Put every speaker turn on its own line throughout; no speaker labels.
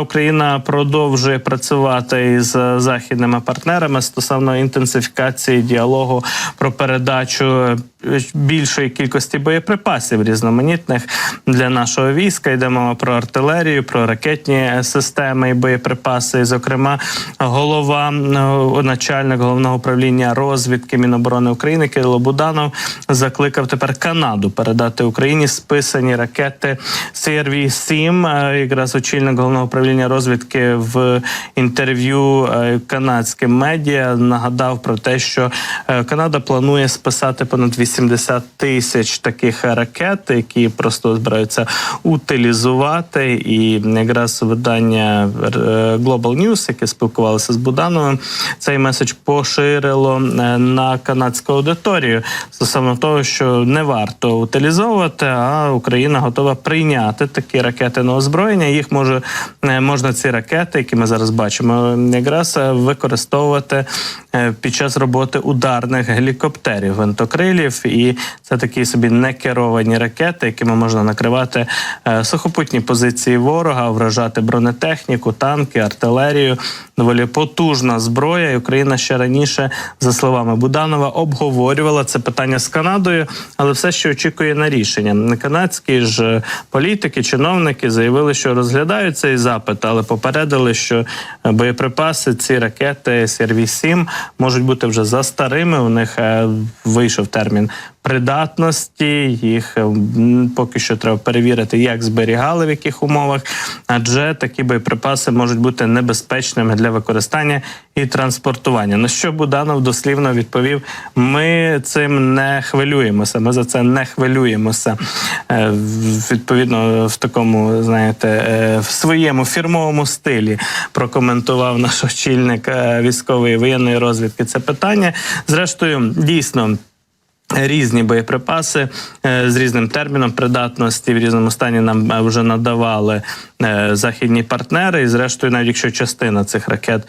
Україна продовжує працювати із західними партнерами стосовно інтенсифікації діалогу про передачу е, більшої кількості боєприпасів різноманітних для нашого війська. Йде мова про артилерію, про ракетні системи і боєприпаси. І, зокрема, голова е, начальник головного управління розвідки Міноборони України Кирило Буданов закликав тепер Канаду передати Україні списані ракети CRV-7. Е, Якраз очільник головного управління розвідки в інтерв'ю е, канадським медіа нагадав про те, що е, Канада планує списати понад 80 тисяч таких ракет, які просто збираються утилізувати. І якраз видання е, Global News, яке спілкувалося з Будановим, цей меседж поширило на канадську аудиторію стосовно того, що не варто утилізовувати, а Україна готова прийняти такі ракети на озброєння. Їх може можна ці ракети, які ми зараз бачимо, якраз е, використовувати е, під час роботи ударних гелікоптерів, винтокрилів, і це такі собі некеровані ракети, якими можна накривати е, сухопутні позиції ворога, вражати бронетехніку, танки, артилерію. Доволі потужна зброя. І Україна ще раніше, за словами Буданова, обговорювала це питання з Канадою, але все ще очікує на рішення. Канадські ж політики, чиновники заявили, що розглядають цей запит, але попередили, що е, боєприпаси, ці ракети CRV-7 можуть бути вже за старими. У них е, вийшов термін придатності. Їх е, поки що треба перевірити, як зберігали в яких умовах, адже такі боєприпаси можуть бути небезпечними для використання і транспортування. На що Буданов дослівно відповів: ми цим не хвилюємося. Ми за це не хвилюємося. Е, Відповідно, в такому, знаєте, е, в своєму фірмовому стилі прокоментував наш очільник е, військової воєнної розвідки це питання. Зрештою, дійсно. Різні боєприпаси е, з різним терміном придатності в різному стані нам е, вже надавали е, західні партнери. І зрештою, навіть якщо частина цих ракет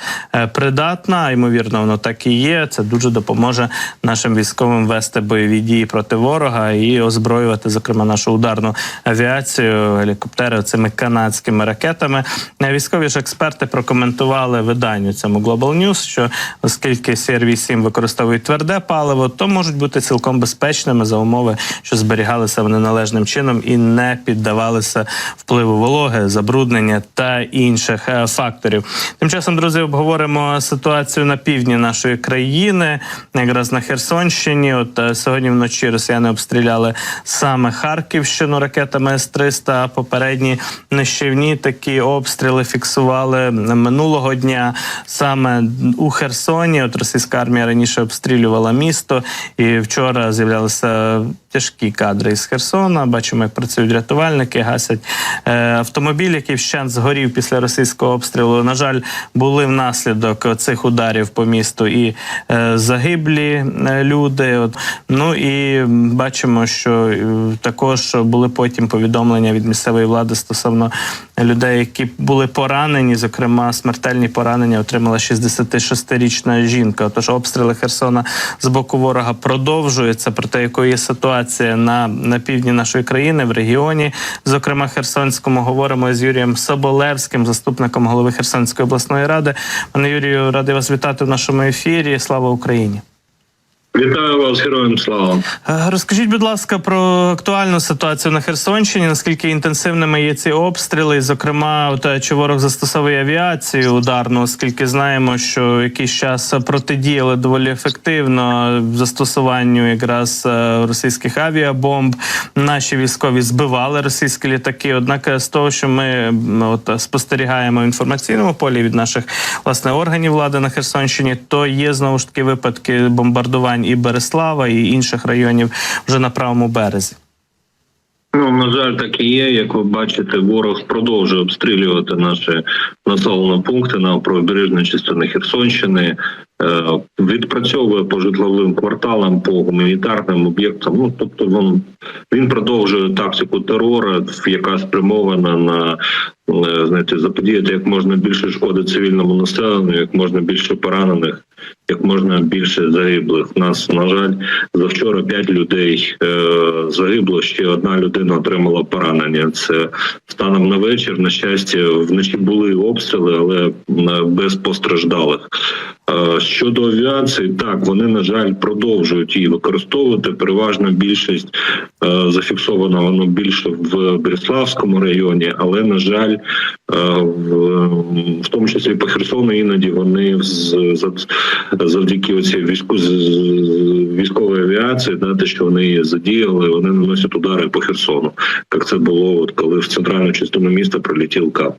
придатна, ймовірно, воно так і є. Це дуже допоможе нашим військовим вести бойові дії проти ворога і озброювати, зокрема, нашу ударну авіацію, гелікоптери цими канадськими ракетами. Військові ж експерти прокоментували виданню цьому Global News, що оскільки CRV-7 використовують тверде паливо, то можуть бути цілком безпечними за умови, що зберігалися вони належним чином і не піддавалися впливу вологи, забруднення та інших е, факторів. Тим часом, друзі, обговоримо ситуацію на півдні нашої країни, якраз на Херсонщині. От е, сьогодні вночі росіяни обстріляли саме Харківщину ракетами С-300, а попередні нищівні такі обстріли фіксували минулого дня саме у Херсоні. От російська армія раніше обстрілювала місто, і вчора з'являлися тяжкі кадри із Херсона. Бачимо, як працюють рятувальники, гасять е, автомобіль, який вщент згорів після російського обстрілу. На жаль, були внаслідок цих ударів по місту і е, загиблі е, люди. Ну і бачимо, що також були потім повідомлення від місцевої влади стосовно людей, які були поранені. Зокрема, смертельні поранення отримала 66-річна жінка. Тож обстріли Херсона з боку ворога продовжуються. Про те, якою є ситуація на, на півдні нашої країни в регіоні, зокрема Херсонському, говоримо з Юрієм Соболевським, заступником голови Херсонської обласної ради. Пане Юрію, радий вас вітати в нашому ефірі. Слава Україні!
Вітаю вас, героям слава.
Е, Розкажіть, будь ласка, про актуальну ситуацію на Херсонщині. Наскільки інтенсивними є ці обстріли? Зокрема, от, е, чи ворог застосовує авіацію ударну, оскільки знаємо, що якийсь час протидіяли доволі ефективно застосуванню якраз е, російських авіабомб. Наші військові збивали російські літаки. Однак з того, що ми от спостерігаємо в інформаційному полі від наших власне органів влади на Херсонщині, то є знову ж таки випадки бомбардувань і Береслава, і інших районів вже на правому березі.
Ну на жаль, так і є. Як ви бачите, ворог продовжує обстрілювати наші населені пункти на правобережній частині Херсонщини. Е, відпрацьовує по житловим кварталам, по гуманітарним об'єктам. Ну тобто, він, він продовжує тактику терору, яка спрямована на е, знаєте, заподіяти як можна більше шкоди цивільному населенню, як можна більше поранених як можна більше загиблих. У нас на жаль, завчора п'ять людей е, загибло. Ще одна людина отримала поранення. Це станом на вечір. На щастя, вночі були обстріли, але без постраждалих. Е, Щодо авіації, так вони на жаль продовжують її використовувати. Переважна більшість е, зафіксовано воно більше в Береславському районі, але на жаль, е, в, тому числі по Херсону іноді вони з, за- завдяки оцій війську з- військової авіації, да, те, що вони її задіяли, вони наносять удари по Херсону. Як це було, от коли в центральну частину міста прилетів кап.